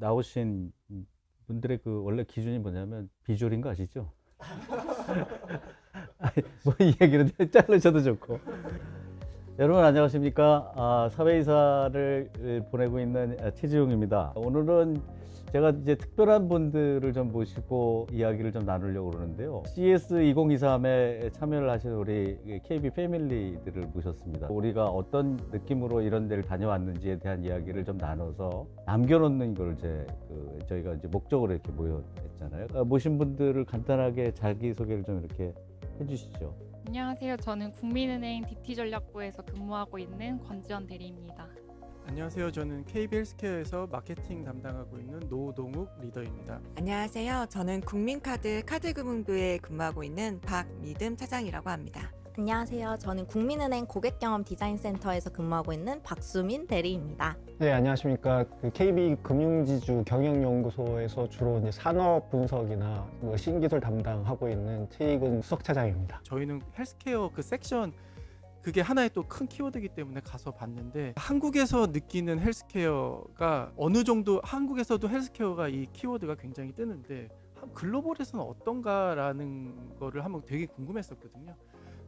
나오신 분들의 그 원래 기준이 뭐냐면 비주얼인 거 아시죠? 아니, 뭐 이 얘기는 자르셔도 좋고. 여러분 안녕하십니까? 아, 사회이사를 보내고 있는 최지용입니다. 오늘은 제가 이제 특별한 분들을 좀 모시고 이야기를 좀 나누려고 그러는데요. CS 2023에 참여를 하신 우리 KB 패밀리들을 모셨습니다. 우리가 어떤 느낌으로 이런 데를 다녀왔는지에 대한 이야기를 좀 나눠서 남겨놓는 걸 이제 그 저희가 이제 목적으로 이렇게 모였잖아요. 아, 모신 분들을 간단하게 자기 소개를 좀 이렇게 해주시죠. 안녕하세요. 저는 국민은행 DT전략부에서 근무하고 있는 권지원 대리입니다. 안녕하세요. 저는 KB 헬스케어에서 마케팅 담당하고 있는 노동욱 리더입니다. 안녕하세요. 저는 국민카드 카드금융부에 근무하고 있는 박미듬 차장이라고 합니다. 안녕하세요. 저는 국민은행 고객경험 디자인센터에서 근무하고 있는 박수민 대리입니다. 네, 안녕하십니까. 그 KB 금융지주 경영연구소에서 주로 이제 산업 분석이나 뭐 신기술 담당하고 있는 최익은 수석 차장입니다. 저희는 헬스케어 그 섹션 그게 하나의 또 큰 키워드이기 때문에 가서 봤는데 한국에서 느끼는 헬스케어가 어느 정도 한국에서도 헬스케어가 이 키워드가 굉장히 뜨는데 한- 글로벌에서는 어떤가라는 거를 한번 되게 궁금했었거든요.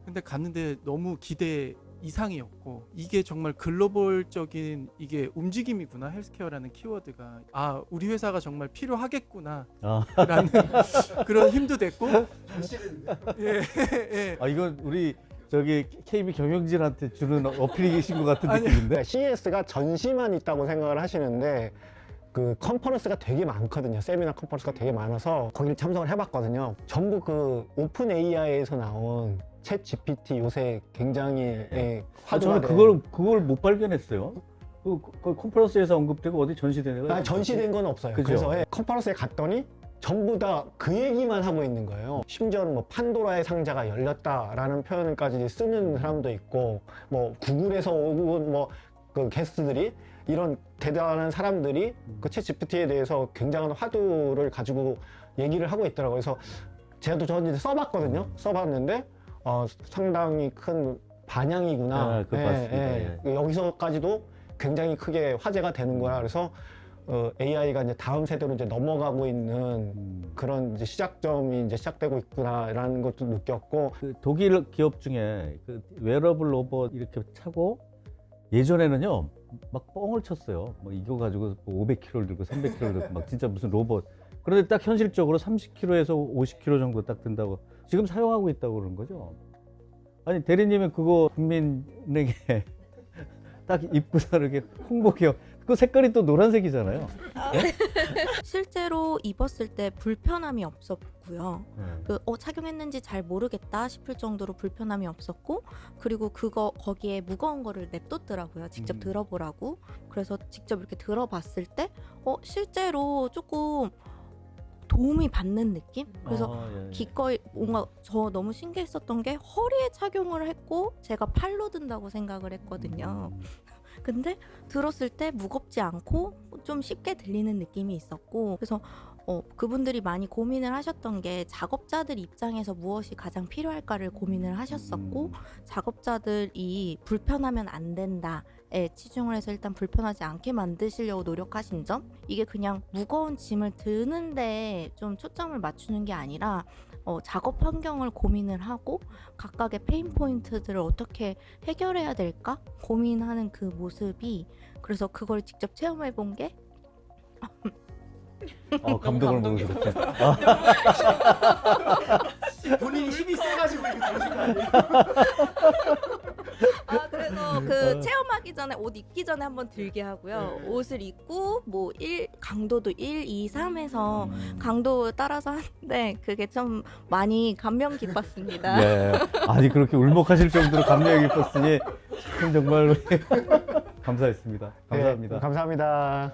근데 갔는데 너무 기대 이상이었고 이게 정말 글로벌적인 이게 움직임이구나 헬스케어라는 키워드가. 아 우리 회사가 정말 필요하겠구나. 아, 라는 그런 힘도 됐고. 예, 예. 아 이건 우리 저기 KB 경영진한테 주는 어필이신 것 같은 느낌인데. CES가 전시만 있다고 생각을 하시는데 그 컨퍼런스가 되게 많거든요. 세미나 컨퍼런스가 되게 많아서 거기를 참석을 해봤거든요. 전부 그 오픈 AI에서 나온 챗 GPT 요새 굉장히 예, 아, 화두가 저는 된- 그걸 그걸 못 발견했어요. 그, 그 컨퍼런스에서 언급되고 어디 전시된 거 아, 전시된 건 없어요. 그죠? 그래서 예, 컨퍼런스에 갔더니 전부 다 그 얘기만 하고 있는 거예요. 심지어는 뭐 판도라의 상자가 열렸다라는 표현까지 쓰는 사람도 있고, 뭐 구글에서 온 뭐그 게스트들이 이런 대단한 사람들이 그챗 GPT에 대해서 굉장한 화두를 가지고 얘기를 하고 있더라고요. 그래서 제가 저는 이제 써봤거든요. 써봤는데 어, 상당히 큰 반향이구나. 아, 그거 봤습니다. 예. 여기서까지도 굉장히 크게 화제가 되는 거야. 그래서 어, AI가 이제 다음 세대로 이제 넘어가고 있는 음. 그런 이제 시작점이 이제 시작되고 있구나라는 것도 느꼈고 그 독일 기업 중에 그 웨어러블 로봇 이렇게 차고 예전에는요 막 뻥을 쳤어요. 뭐 이거 가지고 500kg를 들고 300kg를 들고 막 진짜 무슨 로봇. 그런데 딱 현실적으로 30kg에서 50kg 정도 딱 든다고 지금 사용하고 있다고 그러는 거죠. 아니 대리님은 그거 국민에게 딱 입고서 이렇게 홍보 기업 그 색깔이 또 노란색이잖아요. 실제로 입었을 때 불편함이 없었고요. 네. 그, 어, 착용했는지 잘 모르겠다 싶을 정도로 불편함이 없었고, 그리고 그거 거기에 무거운 거를 냅뒀더라고요. 직접 음. 들어보라고. 그래서 직접 이렇게 들어봤을 때, 어, 실제로 조금 도움이 받는 느낌? 그래서 아, 예, 예. 기꺼이 뭔가 저 너무 신기했었던 게 허리에 착용을 했고 제가 팔로 든다고 생각을 했거든요. 음. 근데 들었을 때 무겁지 않고 좀 쉽게 들리는 느낌이 있었고 그래서 어, 그분들이 많이 고민을 하셨던 게 작업자들 입장에서 무엇이 가장 필요할까를 고민을 하셨었고 음. 작업자들이 불편하면 안 된다 에 치중을 해서 일단 불편하지 않게 만드시려고 노력하신 점? 이게 그냥 무거운 짐을 드는데 좀 초점을 맞추는 게 아니라 어, 작업 환경을 고민을 하고 각각의 페인 포인트들을 어떻게 해결해야 될까? 고민하는 그 모습이 그래서 그걸 직접 체험해 본 게? 어, 감동을 먹는 것 같아. 본인이 힘이 세가지고 이거 들으신 거 아니에요? 아 그래서 어. 그 체험하기 전에 옷 입기 전에 한번 들게 하고요 네. 옷을 입고 뭐 1 강도도 1, 2, 3에서 음. 강도 따라서 하는데 그게 좀 많이 감명 깊었습니다. 네. 아니 그렇게 울먹하실 정도로 감명이 깊었으니 참 정말 감사했습니다. 감사합니다. 네, 감사합니다.